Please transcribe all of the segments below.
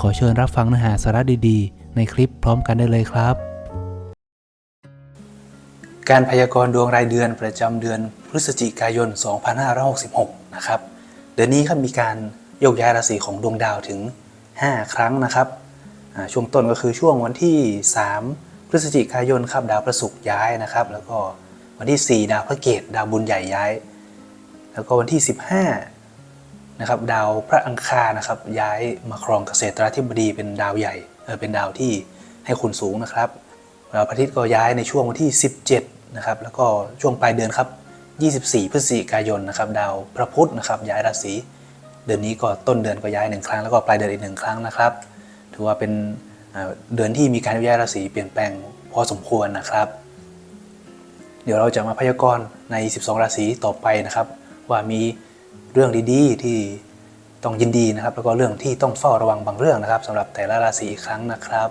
ขอเชิญรับฟังเนื้อหาสาระดีๆ ในคลิปพร้อมกันได้เลยครับ การพยากรณ์ดวงรายเดือนประจำเดือนพฤศจิกายน 2566 นะครับ เดือนนี้ครับมีการโยกย้ายราศีของดวงดาวถึง 5 ครั้งนะครับช่วงต้นก็คือช่วงวันที่ 3 พฤศจิกายนครับดาวพระศุกร์ย้ายนะครับ แล้วก็วันที่ 4 ดาวพระเกตดาวบุญใหญ่ย้าย แล้วก็วันที่ 15 นะครับดาวพระอังคารนะครับย้ายมาครองเกษตราธิบดีเป็นดาวใหญ่เป็นดาวที่ให้คุณสูงนะครับดาวพระอาทิตย์ก็ย้ายในช่วงวันที่ 17นะครับแล้วก็ช่วงปลายเดือนครับ24 พฤศจิกายนนะครับดาวพระพุธนะครับย้ายราศีเดือนนี้ก็ต้นเดือนก็ย้ายหนึ่งครั้งแล้วก็ปลายเดือนอีกหนึ่งครั้งนะครับ ถือว่าเป็นเอ่อเดือนที่มีการย้ายราศีเปลี่ยนแปลงพอสมควรนะครับ เดี๋ยวเราจะมาพยากรณ์ใน 12 ราศีต่อไปนะครับ ว่ามี เรื่องดีๆ ที่ต้องยินดีนะครับ แล้วก็เรื่องที่ต้องเฝ้าระวังบางเรื่องนะครับสำหรับแต่ละราศีอีกครั้งนะครับ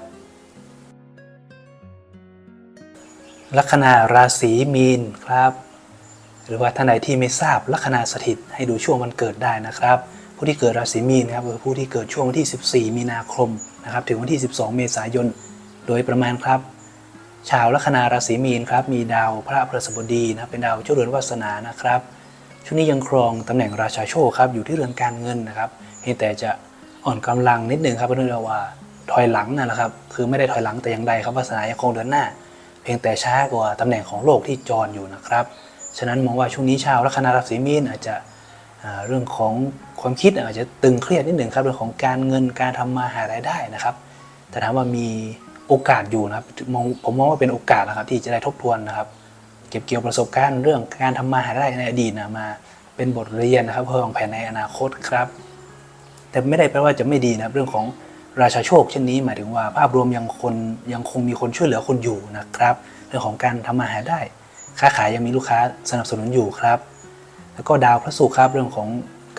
ลัคนาราศีมีนครับ หรือว่าท่านใดที่ไม่ทราบลัคนาสถิตให้ดูช่วงวันเกิดได้นะครับ ผู้ที่เกิดราศีมีนครับคือผู้ที่เกิดช่วงวันที่ 14 มีนาคมนะครับ ถึงวันที่ 12 เมษายน โดยประมาณครับ ชาวลัคนาราศีมีนครับ มีดาวพระพฤหัสบดีนะเป็นดาวเจ้าเรือนวาสนานะครับ ช่วงนี้ยังครองตำแหน่งราชาโชคครับอยู่ที่เรือนการเงินนะครับเพียงแต่จะอ่อนกำลังนิดนึงครับเพราะเนื่องจากว่าถอยหลังนั่นแหละครับคือไม่ได้ถอยหลังแต่อย่างใดครับวาสนายังคงเดินหน้า เพียงแต่ช้ากว่าตำแหน่งของโลกที่จรอยู่นะครับฉะนั้นมองว่าช่วงนี้ชาวลัคนาราศีมีนอาจจะเรื่องของความคิดอาจจะตึงเครียดนิดหนึ่งครับเรื่องของการเงินการทำมาหารายได้นะครับแต่ถามว่ามีโอกาสอยู่นะครับมองผมมองว่าเป็นโอกาสนะครับที่จะได้ทบทวนนะครับ ก็บเกี่ยวประสบการณ์เรื่องการทำมาหาได้ในอดีตนะมา เป็นบทเรียนนะครับเพื่อวางแผนในอนาคตครับ แต่ไม่ได้แปลว่าจะไม่ดีนะครับ เรื่องของราชาโชคเช่นนี้หมายถึงว่าภาพรวมยังคนยังคงมีคนช่วยเหลือคนอยู่นะครับ เรื่องของการทำมาหาได้ ค้าขายยังมีลูกค้าสนับสนุนอยู่ครับ แล้วก็ดาวพระศุกร์ครับเรื่องของ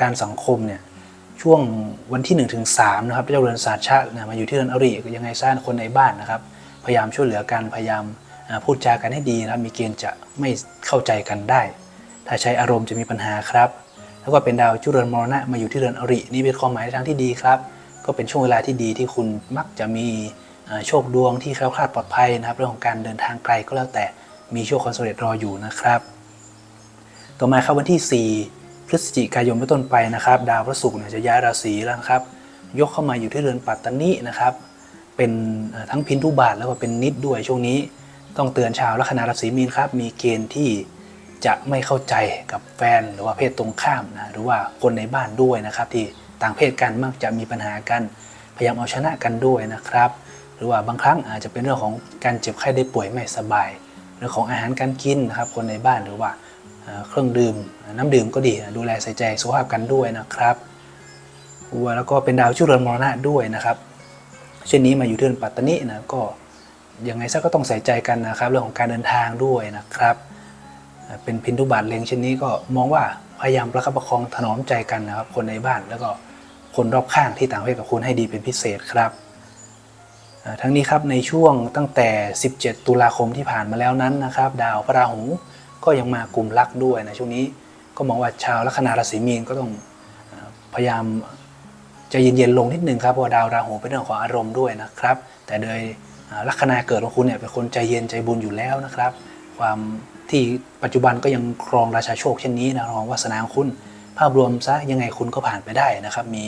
การสังคมเนี่ยช่วงวันที่1นถึงสนะครับเจ้าเรือนศาสตร์ชาตินะมาอยู่ที่เรือนอริยังไงสร้างคนในบ้านนะครับ พยายามช่วยเหลือกันพยายาม พูดจากันให้ดีนะครับมีเกณฑ์จะไม่เข้าใจกันได้ ถ้าใช้อารมณ์จะมีปัญหาครับ แล้วก็เป็นดาวจุเรือนมรณะมาอยู่ที่เรือนอริ นี่เป็นความหมายในทางที่ดีครับ ก็เป็นช่วงเวลาที่ดีที่คุณมักจะมีโชคดวงที่แคล้วคลาดปลอดภัยนะครับ เรื่องของการเดินทางไกลก็แล้วแต่มีโชคความสำเร็จรออยู่นะครับ ต่อมาครับวันที่ 4 พฤศจิกายนเป็นต้นไปนะครับ ดาวพระศุกร์เนี่ยจะย้ายราศีแล้วครับ ยกเข้ามาอยู่ที่เรือนปัตตานีนะครับ เป็นทั้งพินทุบาทแล้วก็เป็นนิดด้วยช่วงนี้ ต้องเตือนชาวลัคนาราศีมีนครับ มีเกณฑ์ที่จะไม่เข้าใจกับแฟนหรือว่าเพศตรงข้ามนะหรือว่าคนในบ้านด้วยนะครับ ที่ต่างเพศกันมักจะมีปัญหากันพยายามเอาชนะกันด้วยนะครับ หรือว่าบางครั้งอาจจะเป็นเรื่องของการเจ็บไข้ได้ป่วยไม่สบายเรื่องของอาหารการกินนะครับคนในบ้านหรือว่าเครื่องดื่ม น้ำดื่มก็ดีดูแลใส่ใจสุขภาพกันด้วยนะครับว่าแล้วก็เป็นดาวชุเรือนมรณะด้วยนะครับ เช่นนี้มาอยู่ที่เรือนปัตตานีนะก็ ยังไงซะก็ต้องใส่ใจกันนะครับ เรื่องของการเดินทางด้วยนะครับ เป็นพินทุบาทเล็งเช่นนี้ก็มองว่าพยายามประคับประคองถนอมใจกันนะครับ คนในบ้านแล้วก็คนรอบข้างที่ต่างเพศกับคุณให้ดีเป็นพิเศษครับทั้งนี้ครับในช่วงตั้งแต่ 17 ตุลาคมที่ผ่านมาแล้วนั้นนะครับ ดาวพระราหูก็ยังมากลุ่มลักด้วยนะช่วงนี้ก็มองว่าชาวลัคนาราศีมีนก็ต้องพยายามจะเย็นๆลงนิดนึงครับเพราะดาวราหูเป็นเรื่องของอารมณ์ด้วยนะครับ แต่โดย ลัคนาเกิดของคุณเนี่ยเป็นคนใจเย็นใจบุญอยู่แล้วนะครับ ความที่ปัจจุบันก็ยังครองราชาโชคเช่นนี้นะรองวาสนาของคุณ ภาพรวมซะยังไงคุณก็ผ่านไปได้นะครับ มี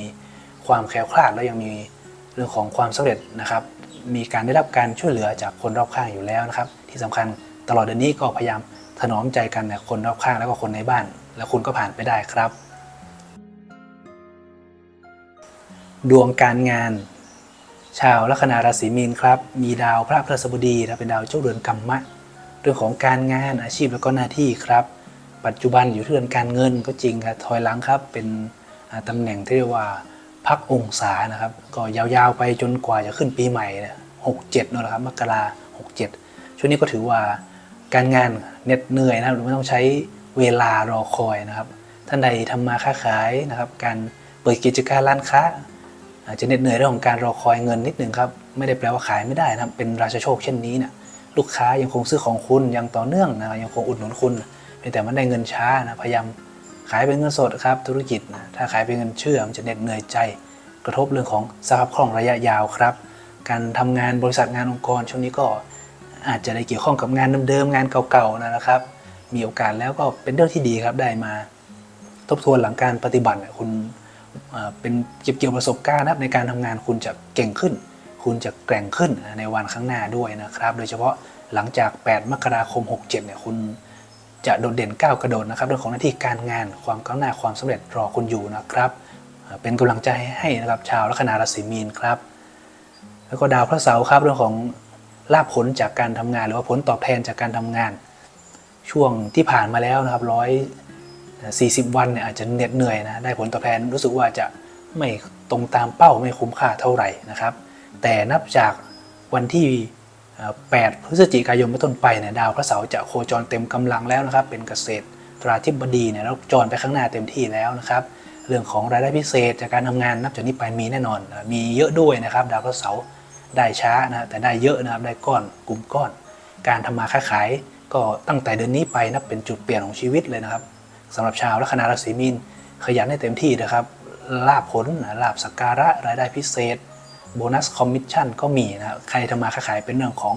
ความแคล้วคลาดแล้วยังมีเรื่องของความสำเร็จนะครับ มีการได้รับการช่วยเหลือจากคนรอบข้างอยู่แล้วนะครับ ที่สำคัญตลอดเดือนนี้ก็พยายามถนอมใจกันนะคนรอบข้างแล้วก็คนในบ้าน แล้วคุณก็ผ่านไปได้ครับ ดวงการงาน ชาวลัคนาราศีมีนครับ มีดาวพระพฤหัสบดีนะเป็นดาวเจ้าเรือนกรรมะ เรื่องของการงานอาชีพแล้วก็หน้าที่ครับ ปัจจุบันอยู่ที่เรือนการเงินก็จริงครับถอยหลังครับเป็นอ่าตำแหน่งที่เรียกว่าพักองศานะครับ ก็ยาวๆไปจนกว่าจะขึ้นปีใหม่หกเจ็ดนั่นแหละครับมกราหกเจ็ดช่วงนี้ก็ถือว่าการงานเหน็ดเหนื่อยนะครับหรือไม่ต้องใช้เวลารอคอยนะครับ ท่านใดทำมาค้าขายนะครับ การเปิดกิจการร้านค้า อาจจะเหน็ดเหนื่อยเรื่องของการรอคอยเงินนิดหนึ่งครับไม่ได้แปลว่าขายไม่ได้นะครับเป็นราชโชคเช่นนี้เนี่ยลูกค้ายังคงซื้อของคุณย่างต่อเนื่องนะยังคงอุดหนุนคุณเพียงแต่มันได้เงินช้านะพยายามขายเป็นเงินสดครับธุรกิจนะถ้าขายเป็นเงินเชื่อมันจะเหน็ดเหนื่อยใจ กระทบเรื่องของสภาพคล่องระยะยาวครับ การทำงานบริษัทงานองค์กรช่วงนี้ก็อาจจะได้เกี่ยวข้องกับงานเดิมๆงานเก่าๆนะครับ มีโอกาสแล้วก็เป็นเรื่องที่ดีครับได้มา ทบทวนหลังการปฏิบัติคุณ เป็นเก็บเกี่ยวประสบการณ์นะครับในการทำงานคุณจะเก่งขึ้น คุณจะแกร่งขึ้นในวันข้างหน้าด้วยนะครับ โดยเฉพาะหลังจาก 8 มกราคม 67 เนี่ยคุณจะโดดเด่นก้าวกระโดดนะครับเรื่องของหน้าที่การงานความก้าวหน้าความสำเร็จรอคุณอยู่นะครับเป็นกำลังใจให้นะครับชาวลัคนาราศีมีนครับ แล้วก็ดาวพระเสาร์ครับเรื่องของลาภผลจากการทำงาน หรือว่าผลตอบแทนจากการทำงาน ช่วงที่ผ่านมาแล้วนะครับร้อย 40 วันเนี่ยอาจจะเหน็ดเหนื่อยนะได้ผลตอบแทนรู้สึกว่าจะไม่ตรงตามเป้าไม่คุ้มค่าเท่าไหร่นะครับ แต่นับจากวันที่ 8 พฤศจิกายนเป็นต้นไปเนี่ยดาวพระเสาร์จะโคจรเต็มกำลังแล้วนะครับ เป็นเกษตรตราธิบดีเนี่ยแล้วจรไปข้างหน้าเต็มที่แล้วนะครับ เรื่องของรายได้พิเศษจากการทำงานนับจากนี้ไปมีแน่นอน มีเยอะด้วยนะครับ ดาวพระเสาร์ได้ช้านะแต่ได้เยอะนะครับได้ก้อนกลุ่มก้อน การทำมาค้าขายก็ตั้งแต่เดือนนี้ไปนับเป็นจุดเปลี่ยนของชีวิตเลยนะครับ สำหรับชาวลัคนาราศีมีนขยันให้เต็มที่นะครับลาบผลลาบสักการะรายได้พิเศษ โบนัสคอมมิชชั่นก็มีนะใครทำมาค้าขายเป็นเรื่องของ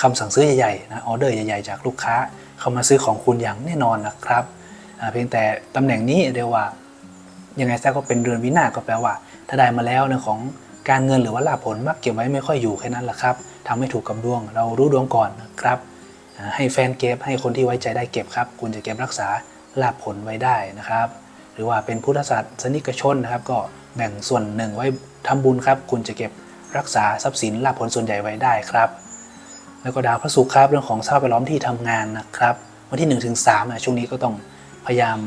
คำสั่งซื้อใหญ่ๆนะออเดอร์ใหญ่ๆ จากลูกค้า เข้ามาซื้อของคุณอย่างแน่นอนนะครับเพียงแต่ตำแหน่งนี้เรียกว่ายังไงซะก็เป็นเรือนวินาศก็แปลว่า ถ้าได้มาแล้วเรื่องของการเงินหรือว่าลาภผลมักเก็บไว้ไม่ค่อยอยู่แค่นั้นแหละครับทำให้ถูกกับดวง เรารู้ดวงก่อนนะครับ ให้แฟนเก็บให้คนที่ไว้ใจได้เก็บครับ คุณจะเก็บรักษา ลาภผลไว้ได้นะครับ หรือว่าเป็นพุทธศาสนิกชนนะครับ ก็แบ่งส่วนหนึ่งไว้ทำบุญครับ คุณจะเก็บรักษาทรัพย์สินลาภผลส่วนใหญ่ไว้ได้ครับ แล้วก็ดาวพระศุกร์ครับเรื่องของสภาพแวดล้อมที่ทำงานนะครับ วันที่1นถึงสามช่วงนี้ก็ต้องพยายาม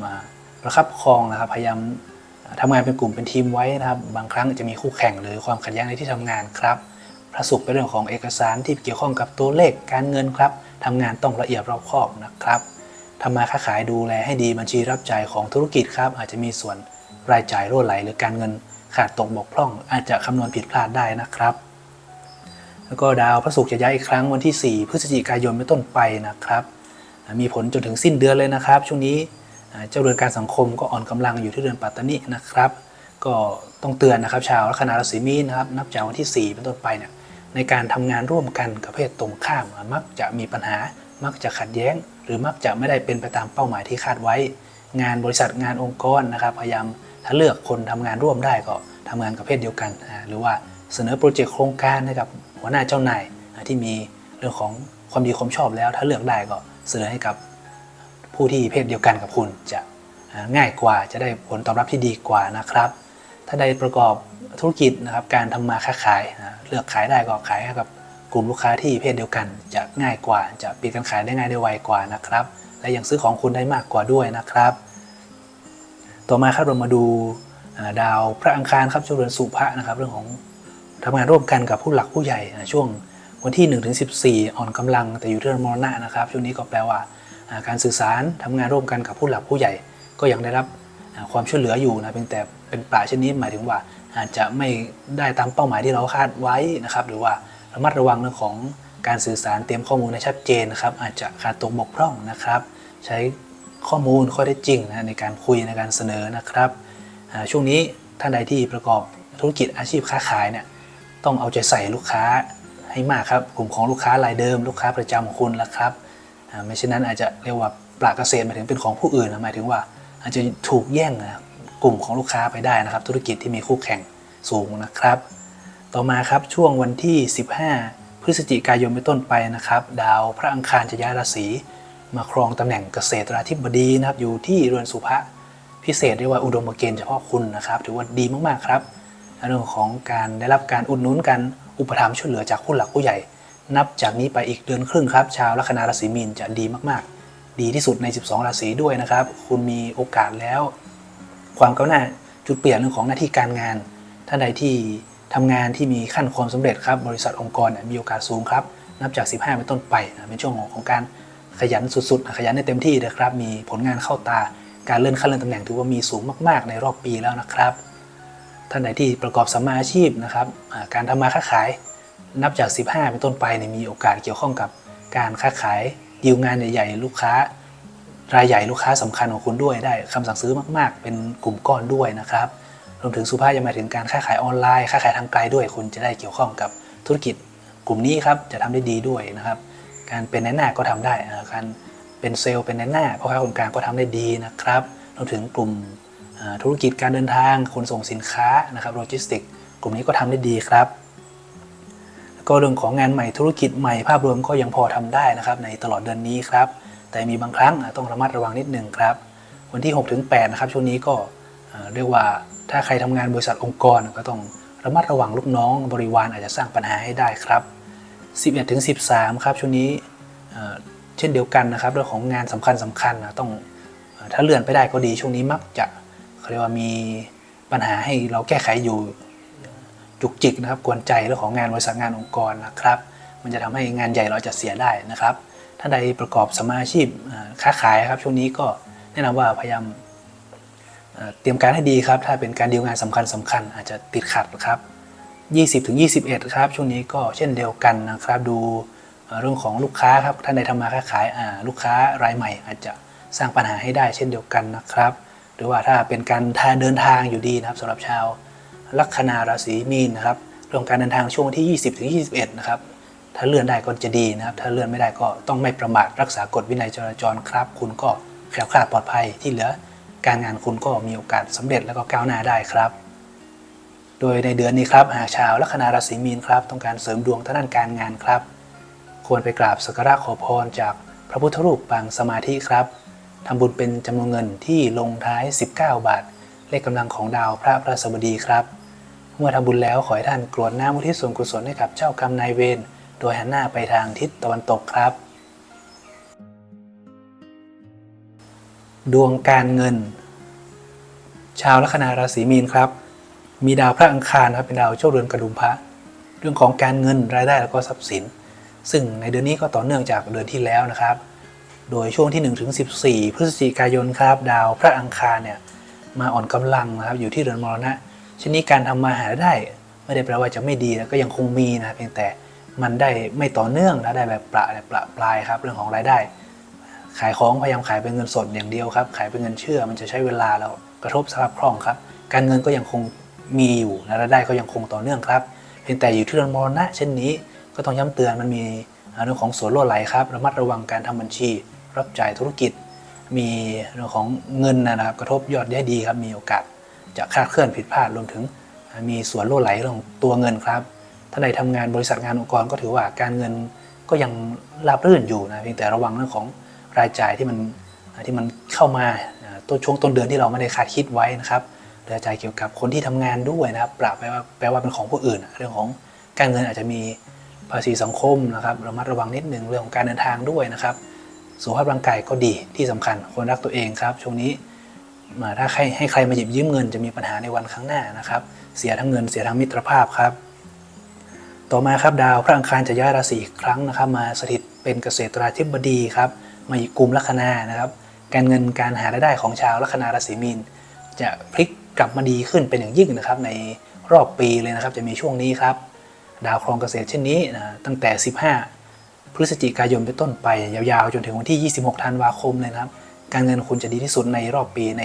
ประคับประคองนะครับ พยายามอ่าทำงานเป็นกลุ่มเป็นทีมไว้นะครับ บางครั้งจะมีคู่แข่งหรือความขัดแย้งในที่ทำงานครับ พระศุกร์เป็นเรื่องของเอกสารที่เกี่ยวข้องกับตัวเลขการเงินครับทำงานต้องละเอียดรอบคอบนะครับ ทำมาค้าขายดูแลให้ดีบัญชีรับจ่ายของธุรกิจครับ อาจจะมีส่วนรายจ่ายรั่วไหล หรือการเงินขาดตกบกพร่อง อาจจะคำนวณผิดพลาดได้นะครับ แล้วก็ดาวพระศุกร์จะย้ายอีกครั้งวันที่ 4 พฤศจิกายนเป็นต้นไปนะครับมีผลจนถึงสิ้นเดือนเลยนะครับ ช่วงนี้เจ้าเรือนการสังคมก็อ่อนกำลังอยู่ที่เรือนปัตตานีนะครับ ก็ต้องเตือนนะครับ ชาวลัคนาราศีมีนนะครับ นับจากวันที่ 4 เป็นต้นไปเนี่ยในการทำงานร่วมกันกับเพศตรงข้ามมักจะมีปัญหามักจะขัดแย้ง หรือมักจะไม่ได้เป็นไปตามเป้าหมายที่คาดไว้ งานบริษัทงานองค์กรนะครับพยายามถ้าเลือกคนทำงานร่วมได้ก็ทำงานกับเพศเดียวกัน หรือว่าเสนอโปรเจกต์โครงการให้กับหัวหน้าเจ้านายที่มีเรื่องของความดีความชอบแล้ว ถ้าเลือกได้ก็เสนอให้กับผู้ที่เพศเดียวกันกับคุณจะง่ายกว่าจะได้ผลตอบรับที่ดีกว่านะครับ ถ้าได้ประกอบธุรกิจนะครับการทำมาค้าขายเลือกขายได้ก็ขายให้กับ กลุ่มลูกค้าที่เพศเดียวกันจะง่ายกว่า จะปิดการขายได้ง่ายได้ไวกว่านะครับ และยังซื้อของคุณได้มากกว่าด้วยนะครับ ต่อมาครับเรามาดูดาวพระอังคารครับช่วงเดือนสุภะนะครับ เรื่องของทำงานร่วมกันกับผู้หลักผู้ใหญ่ช่วงวันที่1ถึง14อ่อนกำลังแต่อยู่ที่เรือนมรณะนะครับ ช่วงนี้ก็แปลว่าการสื่อสารทำงานร่วมกันกับผู้หลักผู้ใหญ่ ก็ยังได้รับความช่วยเหลืออยู่นะเพียงแต่เป็นป่าเช่นนี้หมายถึงว่าอาจจะไม่ได้ตามเป้าหมายที่เราคาดไว้นะครับ หรือว่า ระมัดระวังเรื่องของการสื่อสารเตรียมข้อมูลให้ชัดเจนนะครับ อาจจะขาดตกบกพร่องนะครับ ใช้ข้อมูลข้อเท็จจริงนะในการคุยในการเสนอนะครับ ช่วงนี้ท่านใดที่ประกอบธุรกิจอาชีพค้าขายเนี่ยต้องเอาใจใส่ลูกค้าให้มากครับกลุ่มของลูกค้ารายเดิม ลูกค้าประจำของคุณละครับไม่เช่นนั้นอาจจะเรียกว่าปลากเกษตรหมายถึงเป็นของผู้อื่นนะหมายถึงว่า อาจจะถูกแย่งกลุ่มของลูกค้าไปได้นะครับ ธุรกิจที่มีคู่แข่งสูงนะครับ ต่อมาครับช่วงวันที่ 15 พฤศจิกายนเป็นต้นไปนะครับ ดาวพระอังคารจะย้ายราศีมาครองตำแหน่งเกษตราธิบดีนะครับ อยู่ที่เรือนสุภะพิเศษเรียกว่าอุดมเกณฑ์เฉพาะคุณนะครับ ถือว่าดีมากๆครับเรื่องของการได้รับการอุดหนุนกันอุปถัมภ์ช่วยเหลือจากผู้หลักผู้ใหญ่ นับจากนี้ไปอีกเดือนครึ่งครับชาวลัคนาราศีมีนจะดีมากๆ ดีที่สุดใน 12 ราศีด้วยนะครับ คุณมีโอกาสแล้ว ความก้าวหน้าจุดเปลี่ยนเรื่องของหน้าที่การงาน ท่านใดที่ ทำงานที่มีขั้นความสำเร็จครับ บริษัทองค์กรมีโอกาสสูงครับ นับจาก 15 เป็นต้นไปนะเป็นช่วงของการขยันสุดๆ ขยันในเต็มที่นะครับ มีผลงานเข้าตา การเลื่อนขั้นเลื่อนตำแหน่งถือว่ามีสูงมาก ๆ ในรอบปีแล้วนะครับ ท่านใดที่ประกอบสัมมาอาชีพนะครับ การทำมาค้าขาย นับจาก 15 เป็นต้นไปเนี่ยมีโอกาสเกี่ยวข้องกับการค้าขายดีลงานใหญ่ๆ ลูกค้ารายใหญ่ลูกค้าสำคัญของคุณด้วยได้คำสั่งซื้อมาก ๆ เป็นกลุ่มก้อนด้วยนะครับ รวมถึงสุภาพยังหมายถึงการค้าขายออนไลน์ค้าขายทางไกลด้วย คุณจะได้เกี่ยวข้องกับธุรกิจกลุ่มนี้ครับจะทำได้ดีด้วยนะครับ การเป็นในหน้าก็ทำได้การเป็นเซลล์เป็นในหน้าเพราะค้าคนกลางก็ทำได้ดีนะครับรวมถึงกลุ่มธุรกิจการเดินทางขนส่งสินค้านะครับโลจิสติกกลุ่มนี้ก็ทำได้ดีครับแล้วก็เรื่องของงานใหม่ธุรกิจใหม่ภาพรวมก็ยังพอทำได้นะครับ ในตลอดเดือนนี้ครับ แต่มีบางครั้งต้องระมัดระวังนิดหนึ่งครับ วันที่6-8นะครับช่วงนี้ก็ เรียกว่าถ้าใครทำงานบริษัทองค์กรก็ต้องระมัดระวังลูกน้องบริวารอาจจะสร้างปัญหาให้ได้ครับ 11-13 ครับช่วงนี้เช่นเดียวกันนะครับเรื่องของงานสำคัญสคัญนะต้องถ้าเลื่อนไปได้ก็ดีช่วงนี้มักจะเขาเรียกว่ามีปัญหาให้เราแก้ไขอยู่จุกจิกนะครับกวนใจเรื่องของงานบริษัทงานองค์กรนะครับ มันจะทำให้งานใหญ่เราจะเสียได้นะครับท่านใดประกอบสมาอาชีพค้าขายครับช่วงนี้ก็แนะนำว่าพยายาม เตรียมการให้ดีครับ ถ้าเป็นการดีลงานสำคัญสคัญอาจจะติดขัดครับ 20ถึง21 ครับ ช่วงนี้ก็เช่นเดียวกันนะครับ ดูเรื่องของลูกค้าครับท่านใดทำมาค้าขายลูกค้ารายใหม่ อาจจะสร้างปัญหาให้ได้เช่นเดียวกันนะครับ หรือว่าถ้าเป็นการาเดินทางอยู่ดีนะครับสำหรับชาวลัคนาราศีมีนนะครับเรื่องการเดินทางช่วงที่ 20ถึง21 นะครับถ้าเลื่อนได้ก็จะดีนะครับ ถ้าเลื่อนไม่ได้ก็ต้องไม่ประมาทรักษากฎวินัยจราจรครับ คุณก็แคล้วคลาดปลอดภัยที่เหลือ การงานคุณก็มีโอกาสสำเร็จแล้วก็ก้าวหน้าได้ครับ โดยในเดือนนี้ครับหากชาวลัคนาราศีมีนครับ ต้องการเสริมดวงทางด้านการงานครับ ควรไปกราบสักการะขอพรจากพระพุทธรูปปางสมาธิครับทำบุญเป็นจำนวนเงินที่ลงท้าย 19 บาท เลขกำลังของดาวพระพระสบดีครับ เมื่อทำบุญแล้วขอให้ท่านกรวดน้ำอุทิศส่วนกุศลให้กับเจ้ากรรมนายเวร โดยหันหน้าไปทางทิศตะวันตกครับ ดวงการเงิน ชาวลัคนาราศีมีนครับ มีดาวพระอังคารครับเป็นดาวเจ้าเรือนกระดุมพระ เรื่องของการเงินรายได้แล้วก็ทรัพย์สิน ซึ่งในเดือนนี้ก็ต่อเนื่องจากเดือนที่แล้วนะครับ โดยช่วงที่1ถึง14พฤศจิกายนครับ ดาวพระอังคารเนี่ยมาอ่อนกำลังนะครับอยู่ที่เรือนมรณะชนี้การทำมาหาได้ไม่ได้แปลว่าจะไม่ดีนะก็ยังคงมีนะเพียงแต่มันได้ไม่ต่อเนื่องนะได้แบบประแบบประปลายครับเรื่องของรายได้ ขายของพยายามขายเป็นเงินสดอย่างเดียวครับ ขายเป็นเงินเชื่อมันจะใช้เวลาแล้วกระทบสภาพคล่องครับ การเงินก็ยังคงมีอยู่นะรายได้ก็ยังคงต่อเนื่องครับ เพียงแต่อยู่ที่เรือนมรณะเช่นนี้ก็ต้องย้ำเตือนมันมีเรื่องของส่วนรั่วไหลครับระมัดระวังการทำบัญชี รับจ่ายธุรกิจ มีเรื่องของเงินนะครับ กระทบยอดได้ดีครับมีโอกาสจะคลาดเคลื่อนผิดพลาดรวมถึง มีส่วนรั่วไหลเรื่องของตัวเงินครับถ้าใดทำงานบริษัทงานองค์กรก็ถือว่าการเงินก็ยังราบรื่นอยู่นะเพียงแต่ระวังเรื่องของ รายจ่ายที่มันที่มันเข้ามาต้นช่วงต้นเดือนที่เราไม่ได้คาดคิดไว้นะครับรายจ่ายเกี่ยวกับคนที่ทำงานด้วยนะครับปรับแปลว่าแปลว่าเป็นของผู้อื่น เรื่องของการเงินอาจจะมีภาษีสังคมนะครับระมัดระวังนิดนึงเรื่องของการเดินทางด้วยนะครับสุขภาพร่างกายก็ดีที่สำคัญควรรักตัวเองครับช่วงนี้มาถ้าใครให้ใครมาหยิบยืมเงินจะมีปัญหาในวันข้างหน้านะครับ เสียทั้งเงินเสียทั้งมิตรภาพครับ ต่อมาครับดาวพระอังคารจะย้ายราศีอีกครั้งนะครับ มาสถิตเป็นเกษตราธิบดีครับ มาอยู่กลุ่มลัคนานะครับ การเงินการหารายได้ของชาวลัคนาราศีมีน จะพลิกกลับมาดีขึ้นเป็นอย่างยิ่งนะครับ ในรอบปีเลยนะครับ จะมีช่วงนี้ครับ ดาวครองเกษตรเช่นนี้นะตั้งแต่ 15 พฤศจิกายนเป็นต้นไปยาวๆ จนถึงวันที่ 26 ธันวาคมเลยนะครับ การเงินคุณจะดีที่สุดในรอบปีใน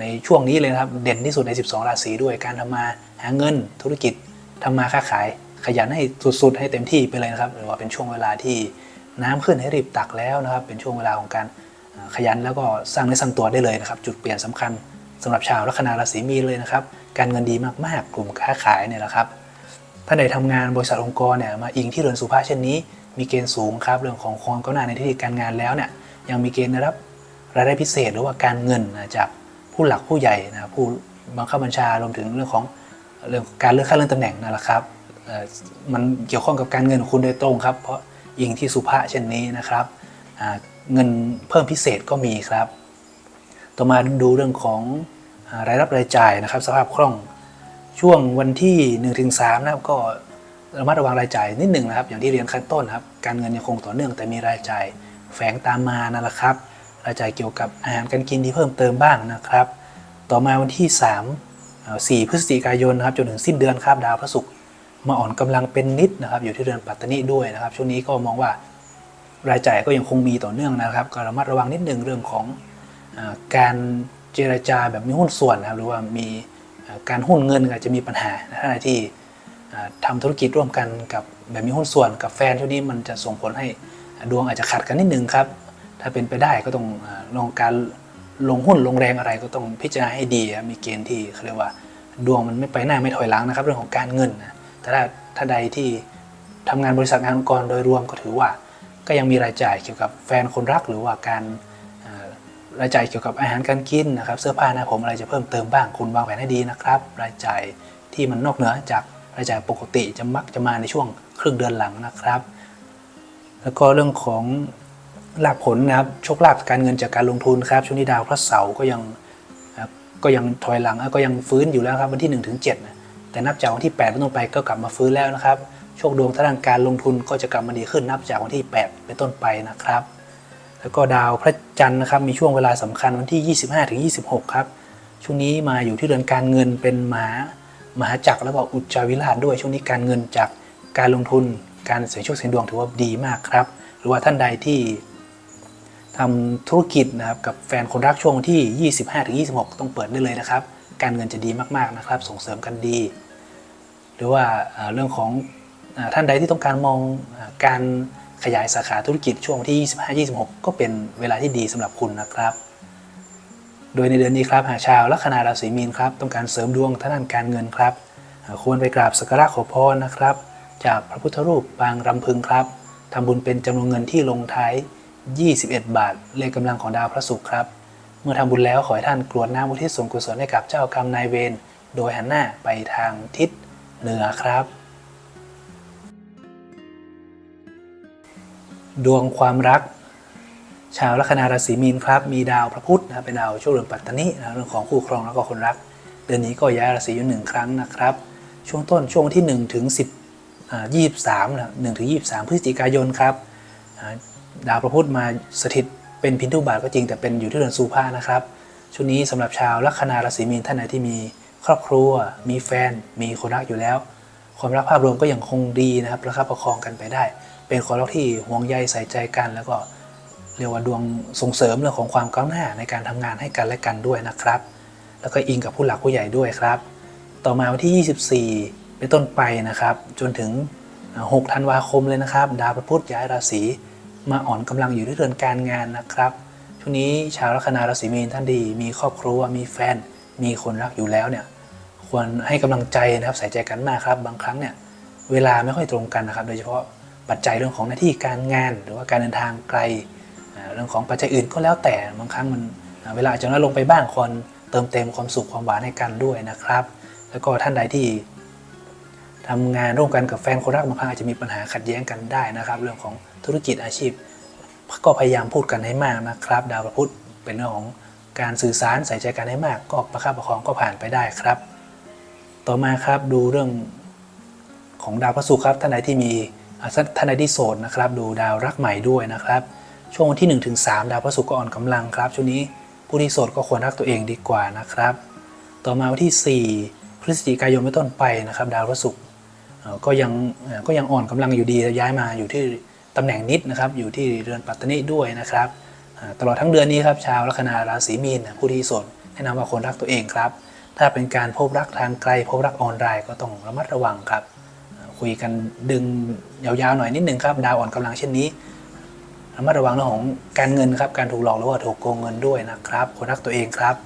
ในช่วงนี้เลยนะครับ เด่นที่สุดใน 12 ราศีด้วยการทำมาหาเงินธุรกิจทำมาค้าขายขยันให้สุดๆให้เต็มที่ไปเลยนะครับหรือว่าเป็นช่วงเวลาที่ น้ำขึ้นให้รีบตักแล้วนะครับ เป็นช่วงเวลาของการขยันแล้วก็สร้างในอสร้างตัวได้เลยนะครับ จุดเปลี่ยนสำคัญสำหรับชาวลัคนาราศีมีนเลยนะครับ การเงินดีมากๆ กลุ่มค้าขายเนี่ยแหละครับท่านใดทำงานบริษัทองค์กรเนี่ยมาอิงที่เรือนสุภาพเช่นนี้ มีเกณฑ์สูงครับเรื่องของความก้าวหน้าในที่การงานแล้วเนี่ยยังมีเกณฑ์ได้รับรายได้พิเศษหรือว่าการเงินจากผู้หลักผู้ใหญ่นะผู้บังคับบัญชารวมถึงเรื่องของเรื่องการเลื่อนขั้นเลื่อนตำแหน่งนั่นแหละครับมันเกี่ยวข้องกับการเงินของคุณโดยตรงครับ เพราะ อิงที่สุภาเช่นนี้นะครับเงินเพิ่มพิเศษก็มีครับ ต่อมาดูเรื่องของอรายรับรายจ่ายนะครับ สภาพคล่องช่วงวันที่1ถึง3นะครับก็ระมัดระวังรายจ่ายนิดหนึ่งนะครับ อย่างที่เรียนขั้นต้นนะครับการเงินยังคงต่อเนื่องแต่มีรายจ่ายแฝงตามมานั่นแหละครับ รายจ่ายเกี่ยวกับอาหารการกินที่เพิ่มเติมบ้างนะครับ ต่อมาวันที่ 3 4 พฤศจิกายนนะครับจนถึงสิ้นเดือนครับดาวพระศุกร์ มาอ่อนกำลังเป็นนิดนะครับ อยู่ที่เดือนปัตตานีด้วยนะครับ ช่วงนี้ก็มองว่ารายจ่ายก็ยังคงมีต่อเนื่องนะครับ ก็ระมัดระวังนิดหนึ่งเรื่องของอการเจรจาแบบมีหุ้นส่วนนะครับ หรือว่ามีการหุ้นเงินอาจจะมีปัญหาถ้าในที่เอ่อทำธุรกิจร่วมกันกับแบบมีหุ้นส่วนกับแฟนช่วงนี้มันจะส่งผลให้ดวงอาจจะขัดกันนิดนึงครับ ถ้าเป็นไปได้ก็ต้องลองการลงหุ้นลงแรงอะไรก็ต้องพิจารณาให้ดีมีเกณฑ์ที่เขาเรียกว่าดวงมันไม่ไปหน้าไม่ถอยหลังนะครับ เรื่องของการเงินนะ แต่ถ้าถ้าใดที่ทำงานบริษัทงานองค์กรโดยรวมก็ถือว่า ก็ยังมีรายจ่ายเกี่ยวกับแฟนคนรักหรือว่าการรายจ่ายเกี่ยวกับอาหารการกินนะครับ เสื้อผ้าหนะผมอะไรจะเพิ่มเติมบ้างคุณวางแผนให้ดีนะครับ รายจ่ายที่มันนอกเหนือจากรายจ่ายปกติจะมักจะมาในช่วงครึ่งเดือนหลังนะครับ แล้วก็เรื่องของลาภผลนะครับโชคลาภการเงินจากการลงทุนครับช่วงนี้ดาวพระเสาร์ก็ยังก็ยังถอยหลังก็ยังฟื้นอยู่แล้วครับวันที่1นถึงเนะ แต่นับจากวันที่8เป็นต้นไปก็กลับมาฟื้นแล้วนะครับ โชคดวงทางด้านการลงทุนก็จะกลับมาดีขึ้นนับจากวันที่ 8 เป็นต้นไปนะครับ แล้วก็ดาวพระจันทร์นะครับมีช่วงเวลาสำคัญวันที่ 25ถึง26 ครับ ช่วงนี้มาอยู่ที่เดือนการเงินเป็นมหามหาจักรแล้วก็อุจจาวิราชด้วยช่วงนี้การเงินจากการลงทุนการเสี่ยงโชคเสี่ยงดวงถือว่าดีมากครับ หรือว่าท่านใดที่ทำธุรกิจนะครับกับแฟนคนรักช่วงที่ 25ถึง26 ต้องเปิดได้เลยนะครับ การเงินจะดีมากๆนะครับ ส่งเสริมกันดี รือว่าเรื่องของท่านใดที่ต้องการมองการขยายสาขาธุรกิจช่วงที่ 25-26 ก็เป็นเวลาที่ดีสำหรับคุณนะครับ โดยในเดือนนี้ครับหากชาวลัคนาราศีมีนครับต้องการเสริมดวงทางด้านการเงินครับ ควรไปกราบสักการะขอพรนะครับ จากพระพุทธรูปปางรำพึงครับทำบุญเป็นจำนวนเงินที่ลงท้าย 21 บาท เลขกำลังของดาวพระศุกร์ครับ เมื่อทำบุญแล้วขอให้ท่านกรวดน้ำอุทิศส่วนกุศลให้กับเจ้ากรรมนายเวร โดยหันหน้าไปทางทิศ เหนือครับ ดวงความรัก ชาวลัคนาราศีมีนครับ มีดาวพระพุธนะเป็นดาวช่วงเรือนปัตตานีนะเรื่องของคู่ครองแล้วก็คนรัก เดือนนี้ก็ย้ายราศีอยู่หนึ่งครั้งนะครับ ช่วงต้นช่วงวันที่1ถึง10อ่า23นะ1ถึง23 พฤศจิกายนครับดาวพระพุธมาสถิตเป็นพินทุบาทก็จริงแต่เป็นอยู่ที่เรือนสุภานะครับช่วงนี้สำหรับชาวลัคนาราศีมีนท่านไหนที่มี ครอบครัว มีแฟน มีคนรักอยู่แล้ว ความรักภาพรวมก็ยังคงดีนะครับประคับประคองกันไปได้ เป็นความรักที่ห่วงใยใส่ใจกัน แล้วก็เรียกว่าดวงส่งเสริมเรื่องของความก้าวหน้าในการทำงานให้กันและกันด้วยนะครับ แล้วก็อิงกับผู้หลักผู้ใหญ่ด้วยครับ ต่อมาวันที่ 24 เป็นต้นไปนะครับ จนถึง 6 ธันวาคมเลยนะครับ ดาวพระพุธย้ายราศีมาอ่อนกำลังอยู่ที่เรือนการงานนะครับช่วงนี้ชาวลัคนาราศีมีนท่านดี มีครอบครัว มีแฟน มีคนรักอยู่แล้วเนี่ย ควรให้กำลังใจนะครับใส่ใจกันมากครับ บางครั้งเนี่ยเวลาไม่ค่อยตรงกันนะครับ โดยเฉพาะปัจจัยเรื่องของหน้าที่การงาน หรือว่าการเดินทางไกล เรื่องของปัจจัยอื่นก็แล้วแต่บางครั้งมันเวลาอาจจะน้อยลงไปบ้างคนเติมเต็มความสุขความหวานให้กันด้วยนะครับ แล้วก็ท่านใดที่ทำงานร่วมกันกับแฟนคนรักบางครั้งอาจจะมีปัญหาขัดแย้งกันได้นะครับ เรื่องของธุรกิจอาชีพ ก็พยายามพูดกันให้มากนะครับ ดาวพระพุธเป็นเรื่องของการสื่อสารใส่ใจกันให้มาก ก็ประคับประคองก็ผ่านไปได้ครับ ต่อมาครับดูเรื่องของดาวพระศุกร์ครับท่านใดที่มีท่านใดที่โสดนะครับ ดูดาวรักใหม่ด้วยนะครับ ช่วงวันที่1ถึง3ดาวพระศุกร์ก็อ่อนกำลังครับ ช่วงนี้ผู้ที่โสดก็ควรรักตัวเองดีกว่านะครับ ต่อมาวันที่ 4 พฤศจิกายนเป็นต้นไปนะครับ ดาวพระศุกร์ก็ยังก็ยังอ่อนกำลังอยู่ดีย้ายมาอยู่ที่ตำแหน่งนิดนะครับ อยู่ที่เรือนปัตตานีด้วยนะครับตลอดทั้งเดือนนี้ครับชาวลัคนาราศีมีนผู้ที่โสดแนะนำว่าควรรักตัวเองครับ ถ้าเป็นการพบรักทางไกล พบรักออนไลน์ก็ต้องระมัดระวังครับ คุยกันดึงยาวๆหน่อยนิดนึงครับ ดาวอ่อนกำลังเช่นนี้ระมัดระวังเรื่องของการเงินครับ การถูกหลอกหรือว่าถูกโกงเงินด้วยนะครับ คนรักตัวเองครับ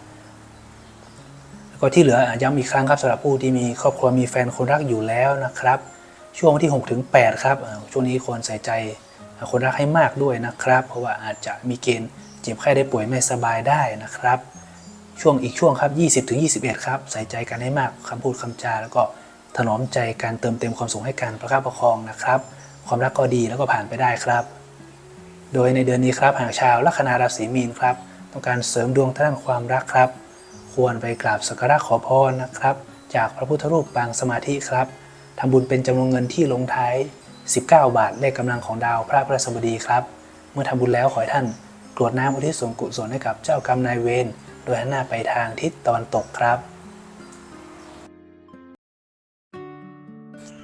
แล้วก็ที่เหลือย้ำอีกครั้งครับสำหรับผู้ที่มีครอบครัวมีแฟนคนรักอยู่แล้วนะครับ ช่วงวันที่6ถึง8ครับช่วงนี้ควรใส่ใจคนรักให้มากด้วยนะครับ เพราะว่าอาจจะมีเกณฑ์เจ็บไข้ได้ป่วยไม่สบายได้นะครับ ช่วงอีกช่วงครับ 20ถึง21 ครับ ใส่ใจกันให้มากคำพูดคำจา แล้วก็ถนอมใจการเติมเต็มความสุขให้กันประคับประคองนะครับ ความรักก็ดีแล้วก็ผ่านไปได้ครับ โดยในเดือนนี้ครับหากชาวลัคนาราศีมีนครับ ต้องการเสริมดวงทางความรักครับ ควรไปกราบสักการะขอพรนะครับ จากพระพุทธรูปปางสมาธิครับทำบุญเป็นจำนวนเงินที่ลงท้าย 19 บาทเลขกำลังของดาวพระพฤหัสบดีครับ เมื่อทำบุญแล้วขอให้ท่านกรวดน้ำอุทิศส่วนกุศลให้กับเจ้ากรรมนายเวร โดยหันหน้าไปทางทิศตะวันตกครับ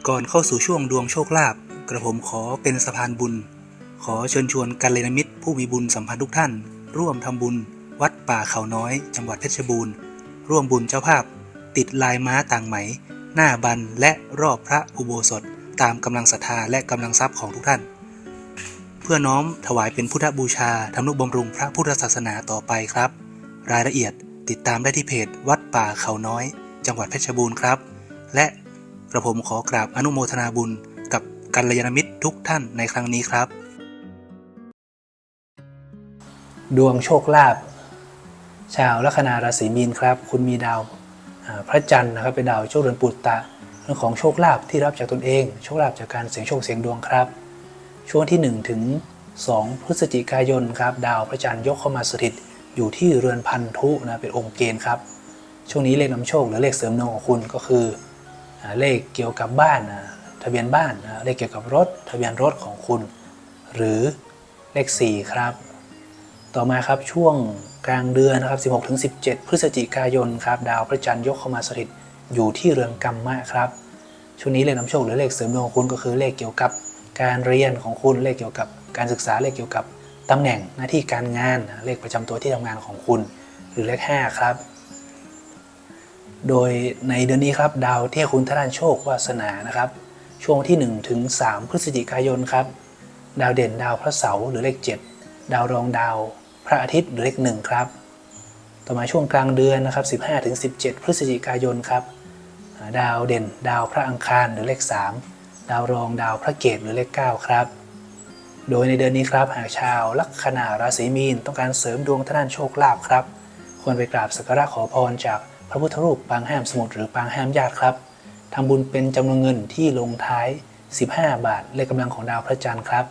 ก่อนเข้าสู่ช่วงดวงโชคลาภกระผมขอเป็นสะพานบุญ ขอเชิญชวนกัลยาณมิตรผู้มีบุญสัมพันธ์ทุกท่าน ร่วมทำบุญ วัดป่าเขาน้อย จังหวัดเพชรบูรณ์ร่วมบุญเจ้าภาพ ติดลายม้าต่างไหม หน้าบันและรอบพระอุโบสถ ตามกำลังศรัทธาและกำลังทรัพย์ของทุกท่าน เพื่อน้อมถวายเป็นพุทธบูชาทำนุบำรุงพระพุทธศาสนาต่อไปครับ รายละเอียดติดตามได้ที่เพจวัดป่าเขาน้อย จังหวัดเพชรบูรณ์ครับ และกระผมขอกราบอนุโมทนาบุญกับกัลยาณมิตรทุกท่านในครั้งนี้ครับ ดวงโชคลาภชาวลัคนาราศีมีนครับ คุณมีดาวพระจันทร์นะครับเป็นดาวโชคเรือนปุตตะเรื่องของโชคลาภที่รับจากตนเอง โชคลาภจากการเสี่ยงโชคเสี่ยงดวงครับ ช่วงที่1ถึง2พฤศจิกายนครับ ดาวพระจันทร์ยกเข้ามาสถิต อยู่ที่เรือนพันธุนะเป็นองค์เกณฑ์ครับ ช่วงนี้เลขนำโชคหรือเลขเสริมดวงของคุณก็คือเลขเกี่ยวกับบ้านทะเบียนบ้านเลขเกี่ยวกับรถ ทะเบียนรถของคุณ หรือเลข 4 ครับ ต่อมาครับช่วงกลางเดือนนะครับ 16ถึง17 พฤศจิกายนครับดาวพระจันทร์ยกเข้ามาสถิตอยู่ที่เรือนกรรมะครับช่วงนี้เลขนำโชคหรือเลขเสริมดวงของคุณก็คือเลขเกี่ยวกับการเรียนของคุณเลขเกี่ยวกับการศึกษาเลขเกี่ยวกับ ตำแหน่งหน้าที่การงานเลขประจำตัวที่ทำงานของคุณ หรือเลข 5 ครับ โดยในเดือนนี้ครับดาวที่คุณทด้านโชควาสนานะครับ ช่วงที่1ถึง3พฤศจิกายนครับ ดาวเด่นดาวพระเสาร์หรือเลข 7 ดาวรองดาวพระอาทิตย์หรือเลข1ครับ ต่อมาช่วงกลางเดือนนะครับ 15ถึง17 พฤศจิกายนครับ ดาวเด่น ดาวพระอังคารหรือเลข 3 ดาวรองดาวพระเกตหรือเลข 9 ครับ โดยในเดือนนี้ครับหากชาวลัคนาราศีมีนต้องการเสริมดวงทางด้านโชคลาภครับ ควรไปกราบสักการะขอพรจากพระพุทธรูปปางห้ามสมุทรหรือปางห้ามญาติครับทำบุญเป็นจำนวนเงินที่ลงท้าย 15 บาทเลขกำลังของดาวพระจันทร์ครับ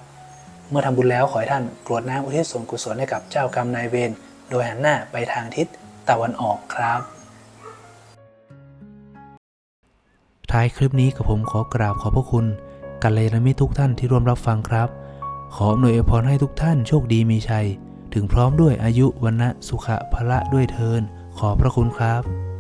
เมื่อทำบุญแล้วขอให้ท่านกรวดน้ำอุทิศส่วนกุศลให้กับเจ้ากรรมนายเวรโดยหันหน้าไปทางทิศตะวันออกครับ ท้ายคลิปนี้กับผมขอกราบขอบพระคุณกัลยาณมิตรทุกท่านที่ร่วมรับฟังครับ ขออำนวยอวยพรให้ทุกท่านโชคดีมีชัย ถึงพร้อมด้วยอายุวันนะสุขะพละด้วยเทิน ขอพระคุณครับ